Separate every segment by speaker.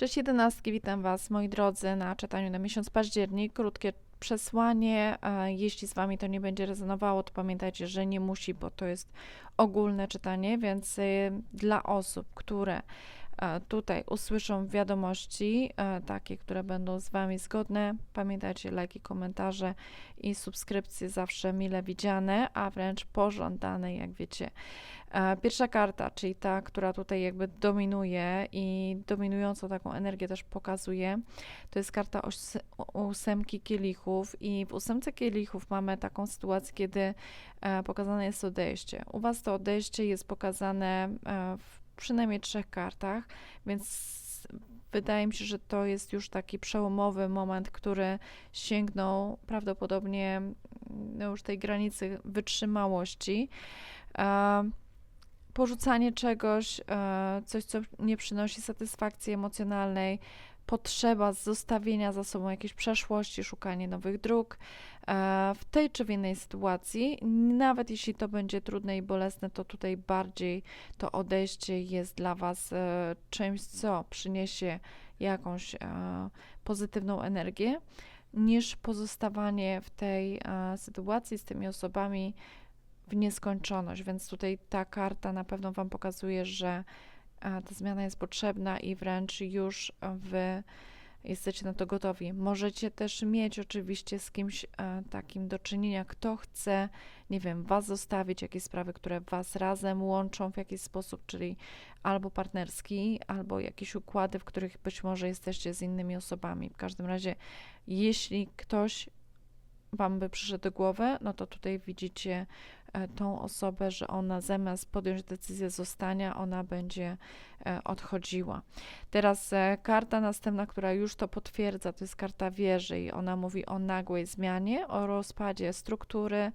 Speaker 1: Cześć jedenastki, witam Was moi drodzy na czytaniu na miesiąc październik. Krótkie przesłanie. Jeśli z Wami to nie będzie rezonowało, to pamiętajcie, że nie musi, bo to jest ogólne czytanie, więc y, dla osób, które tutaj usłyszą wiadomości, e, takie, które będą z Wami zgodne, pamiętajcie, lajki, komentarze i subskrypcje zawsze mile widziane, a wręcz pożądane, jak wiecie. E, Pierwsza karta, czyli ta, która tutaj jakby dominuje i dominującą taką energię też pokazuje, to jest karta ósemki kielichów i w ósemce kielichów mamy taką sytuację, kiedy e, pokazane jest odejście. U Was to odejście jest pokazane e, w przynajmniej trzech kartach, więc wydaje mi się, że to jest już taki przełomowy moment, który sięgnął prawdopodobnie no już tej granicy wytrzymałości. Porzucanie czegoś, e, coś, co nie przynosi satysfakcji emocjonalnej, potrzeba zostawienia za sobą jakiejś przeszłości, szukanie nowych dróg e, w tej czy w innej sytuacji. Nawet jeśli to będzie trudne i bolesne, to tutaj bardziej to odejście jest dla Was e, czymś, co przyniesie jakąś e, pozytywną energię, niż pozostawanie w tej sytuacji z tymi osobami w nieskończoność, więc tutaj ta karta na pewno Wam pokazuje, że ta zmiana jest potrzebna i wręcz już Wy jesteście na to gotowi. Możecie też mieć oczywiście z kimś e, takim do czynienia, kto chce, nie wiem, Was zostawić, jakieś sprawy, które Was razem łączą w jakiś sposób, czyli albo partnerski, albo jakieś układy, w których być może jesteście z innymi osobami. W każdym razie, jeśli ktoś Wam by przyszedł do głowy, no to tutaj widzicie e, tą osobę, że ona zamiast podjąć decyzję zostania, ona będzie e, odchodziła. Teraz e, karta następna, która już to potwierdza, to jest karta wieży i ona mówi o nagłej zmianie, o rozpadzie struktury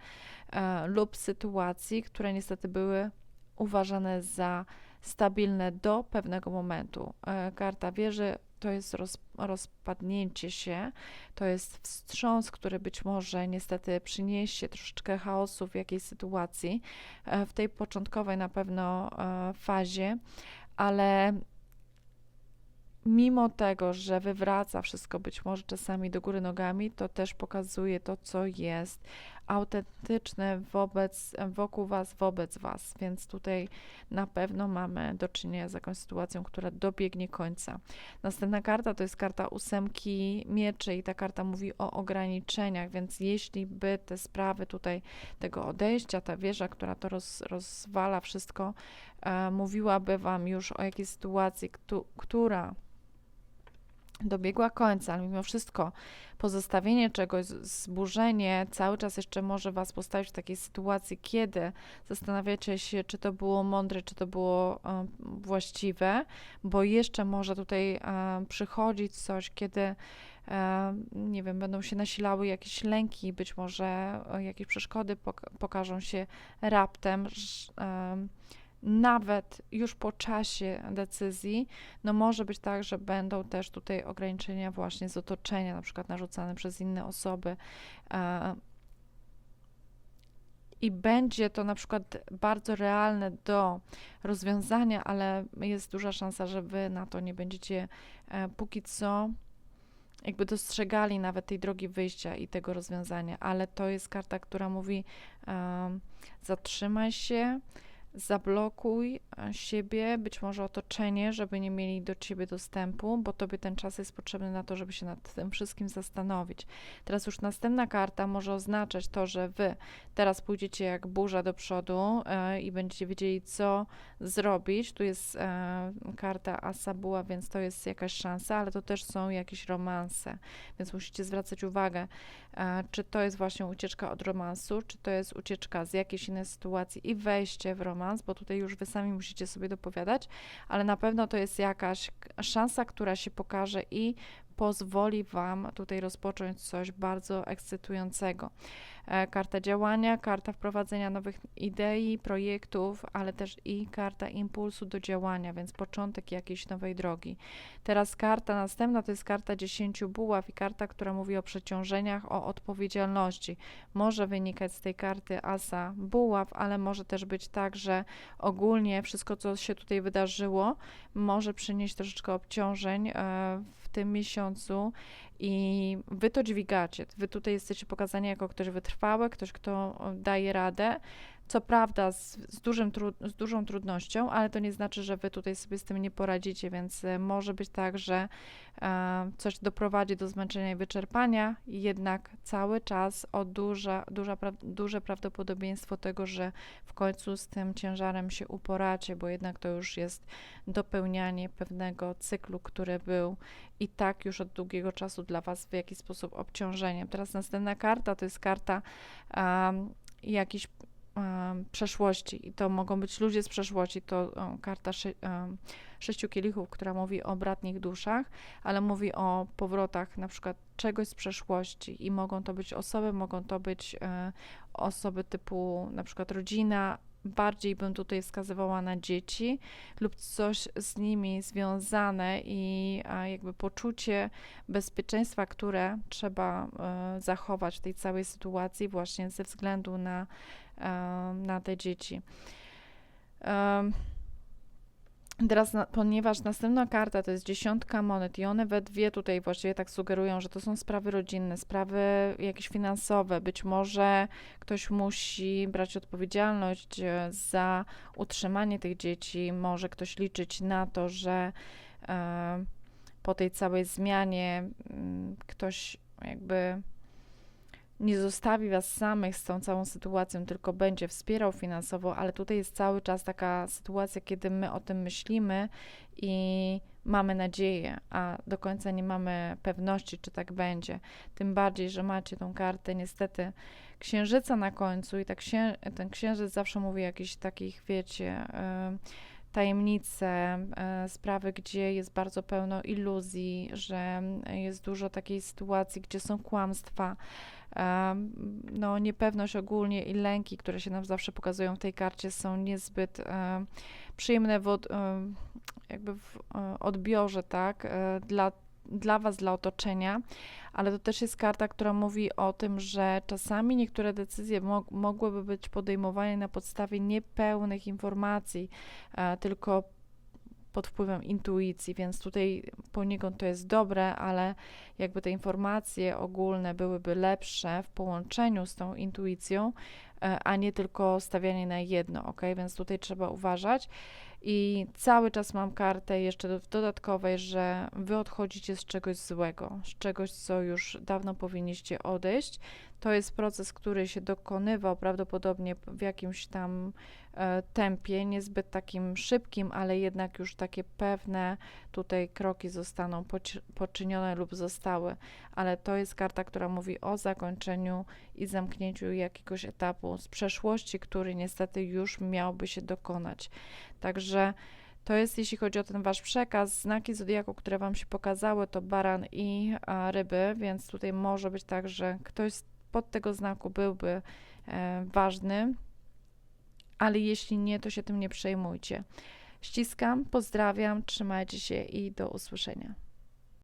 Speaker 1: lub sytuacji, które niestety były uważane za stabilne do pewnego momentu. Karta wieży to jest roz, rozpadnięcie się, to jest wstrząs, który być może niestety przyniesie troszeczkę chaosu w jakiejś sytuacji, e, w tej początkowej na pewno e, fazie, ale mimo tego, że wywraca wszystko być może czasami do góry nogami, to też pokazuje to, co jest autentyczne wobec, wokół Was, wobec Was, więc tutaj na pewno mamy do czynienia z jakąś sytuacją, która dobiegnie końca. Następna karta to jest karta ósemki mieczy i ta karta mówi o ograniczeniach, więc jeśli by te sprawy tutaj tego odejścia, ta wieża, która to roz, rozwala wszystko, e, mówiłaby Wam już o jakiejś sytuacji, któ- która dobiegła końca, ale mimo wszystko pozostawienie czegoś, zburzenie cały czas jeszcze może Was postawić w takiej sytuacji, kiedy zastanawiacie się, czy to było mądre, czy to było właściwe, bo jeszcze może tutaj przychodzić coś, kiedy nie wiem, będą się nasilały jakieś lęki, być może e, jakieś przeszkody pok- pokażą się raptem, nawet już po czasie decyzji, no może być tak, że będą też tutaj ograniczenia właśnie z otoczenia, na przykład narzucane przez inne osoby. e, I będzie to na przykład bardzo realne do rozwiązania, ale jest duża szansa, że wy na to nie będziecie e, póki co jakby dostrzegali nawet tej drogi wyjścia i tego rozwiązania, ale to jest karta, która mówi em, zatrzymaj się, zablokuj e, siebie, być może otoczenie, żeby nie mieli do ciebie dostępu, bo tobie ten czas jest potrzebny na to, żeby się nad tym wszystkim zastanowić. Teraz już następna karta może oznaczać to, że wy teraz pójdziecie jak burza do przodu e, i będziecie wiedzieli, co zrobić. Tu jest e, karta Asabuła, więc to jest jakaś szansa, ale to też są jakieś romanse, więc musicie zwracać uwagę, e, czy to jest właśnie ucieczka od romansu, czy to jest ucieczka z jakiejś innej sytuacji i wejście w romans, bo tutaj już wy sami musicie sobie dopowiadać, ale na pewno to jest jakaś szansa, która się pokaże i pozwoli Wam tutaj rozpocząć coś bardzo ekscytującego. E, Karta działania, karta wprowadzenia nowych idei, projektów, ale też i karta impulsu do działania, więc początek jakiejś nowej drogi. Teraz karta następna to jest karta 10 buław i karta, która mówi o przeciążeniach, o odpowiedzialności. Może wynikać z tej karty asa buław, ale może też być tak, że ogólnie wszystko, co się tutaj wydarzyło, może przynieść troszeczkę obciążeń e, w tym miesiącu i wy to dźwigacie. Wy tutaj jesteście pokazani jako ktoś wytrwały, ktoś, kto daje radę. Co prawda z, z, dużym tru, z dużą trudnością, ale to nie znaczy, że wy tutaj sobie z tym nie poradzicie, więc e, może być tak, że e, coś doprowadzi do zmęczenia i wyczerpania, jednak cały czas o duża, duża, pra, duże prawdopodobieństwo tego, że w końcu z tym ciężarem się uporacie, bo jednak to już jest dopełnianie pewnego cyklu, który był i tak już od długiego czasu dla Was w jakiś sposób obciążeniem. Teraz następna karta to jest karta um, jakiś przeszłości i to mogą być ludzie z przeszłości, to karta sze, sześciu kielichów, która mówi o bratnich duszach, ale mówi o powrotach na przykład czegoś z przeszłości i mogą to być osoby, mogą to być e, osoby typu na przykład rodzina, bardziej bym tutaj wskazywała na dzieci lub coś z nimi związane i jakby poczucie bezpieczeństwa, które trzeba e, zachować w tej całej sytuacji właśnie ze względu na, e, na te dzieci. Teraz, na, ponieważ następna karta to jest dziesiątka monet i one we dwie tutaj właściwie tak sugerują, że to są sprawy rodzinne, sprawy jakieś finansowe, być może ktoś musi brać odpowiedzialność e, za utrzymanie tych dzieci, może ktoś liczyć na to, że e, po tej całej zmianie m, ktoś jakby nie zostawi Was samych z tą całą sytuacją, tylko będzie wspierał finansowo, ale tutaj jest cały czas taka sytuacja, kiedy my o tym myślimy i mamy nadzieję, a do końca nie mamy pewności, czy tak będzie. Tym bardziej, że macie tą kartę niestety księżyca na końcu i tak księ ten księżyc zawsze mówi o jakichś takich, wiecie, tajemnice, sprawy, gdzie jest bardzo pełno iluzji, że jest dużo takiej sytuacji, gdzie są kłamstwa, no, niepewność ogólnie i lęki, które się nam zawsze pokazują w tej karcie, są niezbyt przyjemne w, od, jakby w e, odbiorze, tak, e, dla, dla Was, dla otoczenia, ale to też jest karta, która mówi o tym, że czasami niektóre decyzje mo mogłyby być podejmowane na podstawie niepełnych informacji, e, tylko pod wpływem intuicji, więc tutaj poniekąd to jest dobre, ale jakby te informacje ogólne byłyby lepsze w połączeniu z tą intuicją, e, a nie tylko stawianie na jedno, ok? Więc tutaj trzeba uważać. I cały czas mam kartę jeszcze dodatkowej, że wy odchodzicie z czegoś złego, z czegoś, co już dawno powinniście odejść. To jest proces, który się dokonywał prawdopodobnie w jakimś tam e, tempie, niezbyt takim szybkim, ale jednak już takie pewne tutaj kroki zostaną poczynione lub zostały. Ale to jest karta, która mówi o zakończeniu i zamknięciu jakiegoś etapu z przeszłości, który niestety już miałby się dokonać. Także to jest, jeśli chodzi o ten wasz przekaz, znaki zodiaku, które wam się pokazały, to baran i a, ryby, więc tutaj może być tak, że ktoś pod tego znaku byłby e, ważny, ale jeśli nie, to się tym nie przejmujcie. Ściskam, pozdrawiam, trzymajcie się i do usłyszenia.